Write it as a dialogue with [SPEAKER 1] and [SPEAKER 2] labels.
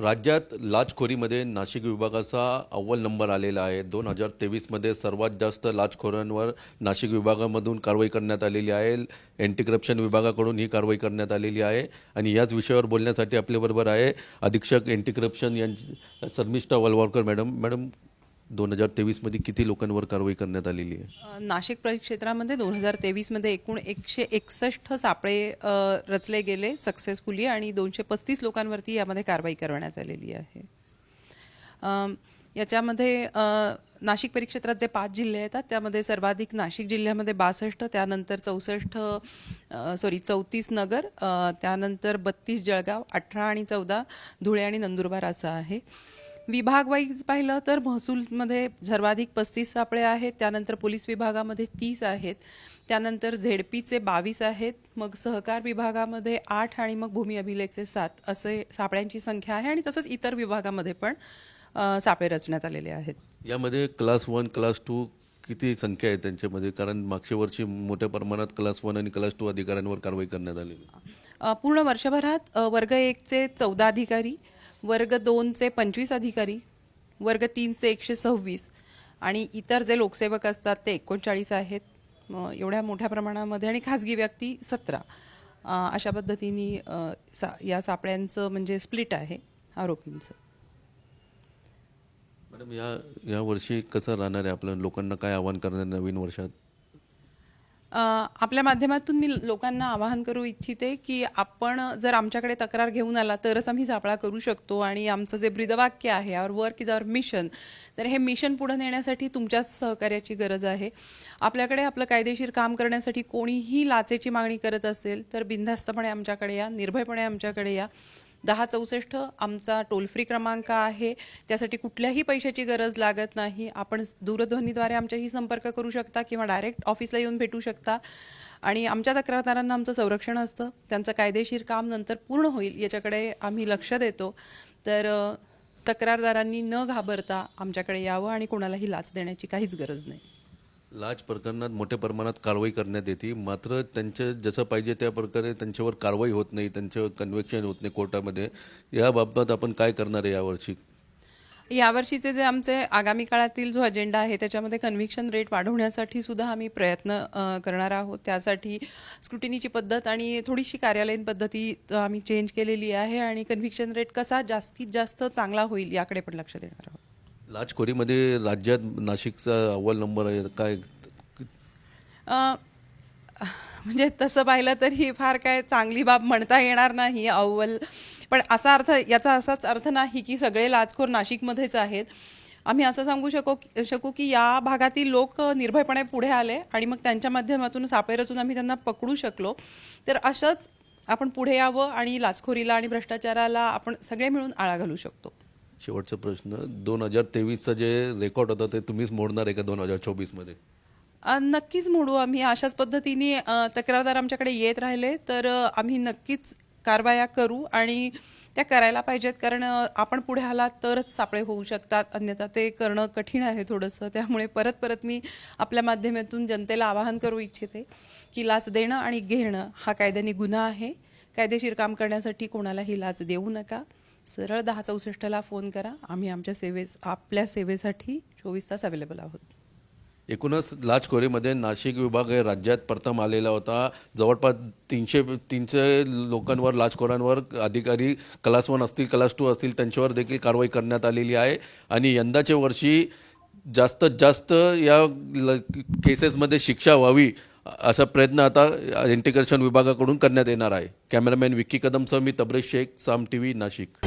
[SPEAKER 1] राज्यात लाचखोरीमध्ये नाशिक विभागाचा अव्वल नंबर आलेला आहे. दोन हजार तेवीसमध्ये सर्वात जास्त लाचखोरांवर नाशिक विभागामधून कारवाई करण्यात आलेली आहे. अँटी करप्शन विभागाकडून ही कारवाई करण्यात आलेली आहे. आणि याच विषयावर बोलण्यासाठी आपल्याबरोबर आहे अधीक्षक अँटी करप्शन यांची शर्मिष्ठा वलवारकर मॅडम. मॅडम दोन हजार तेवीसमध्ये किती लोकांवर कारवाई करण्यात आलेली आहे?
[SPEAKER 2] नाशिक परिक्षेत्रामध्ये दोन हजार तेवीसमध्ये एकूण एकशे एकसष्ट सापळे रचले गेले सक्सेसफुली आणि दोनशे पस्तीस लोकांवरती यामध्ये कारवाई करण्यात आलेली आहे. याच्यामध्ये नाशिक परिक्षेत्रात जे पाच जिल्हे येतात त्यामध्ये सर्वाधिक नाशिक जिल्ह्यामध्ये बासष्ट त्यानंतर चौसष्ट सॉरी चौतीस नगर त्यानंतर बत्तीस जळगाव अठरा आणि चौदा धुळे आणि नंदुरबार असं आहे. विभाग वाईज पाहिलं तर महसूलमध्ये सर्वाधिक पस्तीस सापळे आहेत त्यानंतर पोलीस विभागामध्ये तीस आहेत त्यानंतर झेडपीचे बावीस आहेत मग सहकार विभागामध्ये आठ आणि मग भूमी अभिलेखचे सात असे सापळ्यांची संख्या आहे आणि तसंच इतर विभागामध्ये पण सापळे रचण्यात आलेले आहेत.
[SPEAKER 1] यामध्ये क्लास वन क्लास टू किती संख्या आहे त्यांच्यामध्ये? कारण मागच्या वर्षी मोठ्या प्रमाणात क्लास वन आणि क्लास टू अधिकाऱ्यांवर कारवाई करण्यात आलेली.
[SPEAKER 2] पूर्ण वर्षभरात वर्ग एकचे चौदा अधिकारी वर्ग दोनचे पंचवीस अधिकारी वर्ग तीनचे एकशे सव्वीस. आणि इतर जे लोकसेवक असतात ते एकोणचाळीस आहेत. एवढ्या मोठ्या प्रमाणामध्ये आणि खाजगी व्यक्ती सतरा. अशा पद्धतीने सा या सापळ्यांचं म्हणजे स्प्लिट आहे आरोपींचं.
[SPEAKER 1] मॅडम या या वर्षी कसं राहणार आहे आपलं? लोकांना काय आव्हान करणार नवीन वर्षात?
[SPEAKER 2] आपल्या माध्यमातून मी लोकांना आवाहन करू इच्छिते की आपण जर आमच्याकडे तक्रार घेऊन आला तरच आम्ही सापळा करू शकतो आणि आमचं जे ब्रीदवाक्य आहे our work is our mission तर हे मिशन पुढे नेण्यासाठी तुमच्याच सहकार्याची गरज आहे. आपल्याकडे आपलं कायदेशीर काम करण्यासाठी कोणीही लाचेची मागणी करत असेल तर बिनधास्तपणे आमच्याकडे या निर्भयपणे आमच्याकडे या. दहा चौसष्ट आमचा टोल फ्री क्रमांक आहे. त्यासाठी कुठल्याही पैशाची गरज लागत नाही. आपण दूरध्वनीद्वारे आमच्याशी संपर्क करू शकता किंवा डायरेक्ट ऑफिसला येऊन भेटू शकता. आणि आमच्या तक्रारदारांना आमचं संरक्षण असतं. त्यांचं कायदेशीर काम नंतर पूर्ण होईल याच्याकडे आम्ही लक्ष देतो. तर तक्रारदारांनी न घाबरता आमच्याकडे यावं आणि कोणालाही लाच देण्याची काहीच गरज नाही.
[SPEAKER 1] लाच प्रकरणात मोठ्या प्रमाणात कारवाई करण्यात येते. मात्र त्यांच्या जसं पाहिजे त्या प्रकारे त्यांच्यावर कारवाई होत नाही त्यांच्यावर कन्व्हेक्शन होत नाही कोर्टामध्ये. याबाबत आपण काय करणार आहे यावर्षी?
[SPEAKER 2] यावर्षीचे जे आमचे आगामी काळातील जो अजेंडा आहे त्याच्यामध्ये कन्व्हिक्शन रेट वाढवण्यासाठी सुद्धा आम्ही प्रयत्न करणार आहोत. त्यासाठी स्क्रुटिनीची पद्धत आणि थोडीशी कार्यालयीन पद्धती आम्ही चेंज केलेली आहे आणि कन्व्हिक्शन रेट कसा जास्तीत जास्त चांगला होईल याकडे पण लक्ष देणार आहोत.
[SPEAKER 1] लाचखोरीमध्ये राज्यात नाशिकचा अव्वल नंबर आहे काय?
[SPEAKER 2] अ, म्हणजे तसं पाहिलं तर ही फार काय चांगली बाब म्हणता येणार नाही अव्वल. पण असा अर्थ याचा असाच अर्थ नाही की सगळे लाचखोर नाशिकमध्येच आहेत. आम्ही असं सांगू शकू शकू की या भागातील लोक निर्भयपणे पुढे आले आणि मग त्यांच्या माध्यमातून सापळे रचून आम्ही त्यांना पकडू शकलो. तर असंच आपण पुढे यावं आणि लाचखोरीला आणि भ्रष्टाचाराला आपण सगळे मिळून आळा घालू शकतो.
[SPEAKER 1] शेवटचा प्रश्न. दोन हजार तेवीसचा जे रेकॉर्ड होता ते तुम्हीच मोडणार आहे का दोन हजार चोवीसमध्ये?
[SPEAKER 2] नक्कीच मोडू. आम्ही अशाच पद्धतीने तक्रारदार आमच्याकडे येत राहिले. तर आम्ही नक्कीच कारवाया करू आणि त्या करायला पाहिजेत. कारण आपण पुढे आलात तरच सापळे होऊ शकतात. अन्यथा ते करणं कठीण आहे थोडंसं. त्यामुळे परत परत मी आपल्या माध्यमातून जनतेला आवाहन करू इच्छिते की लाच देणं आणि घेणं हा कायद्याने गुन्हा आहे. कायदेशीर काम करण्यासाठी कोणालाही लाच देऊ नका. सरळ दहा चौसष्टला फोन करा. आम्ही आमच्या सेवेस आपल्या सेवेसाठी चोवीस तास अवेलेबल आहोत.
[SPEAKER 1] एकूणच लाचखोरीमध्ये नाशिक विभाग हे राज्यात प्रथम आलेला होता. जवळपास तीनशे तीनशे लोकांवर लाचखोरांवर अधिकारी क्लास वन असतील क्लास टू असतील त्यांच्यावर देखील कारवाई करण्यात आलेली आहे. आणि यंदाच्या वर्षी जास्तीत जास्त या ल- केसेसमध्ये शिक्षा व्हावी असा प्रयत्न आता इंटिग्रेशन विभागाकडून करण्यात येणार आहे. कॅमेरामॅन विक्की कदमसह मी तब्रेश शेख साम टी व्ही नाशिक.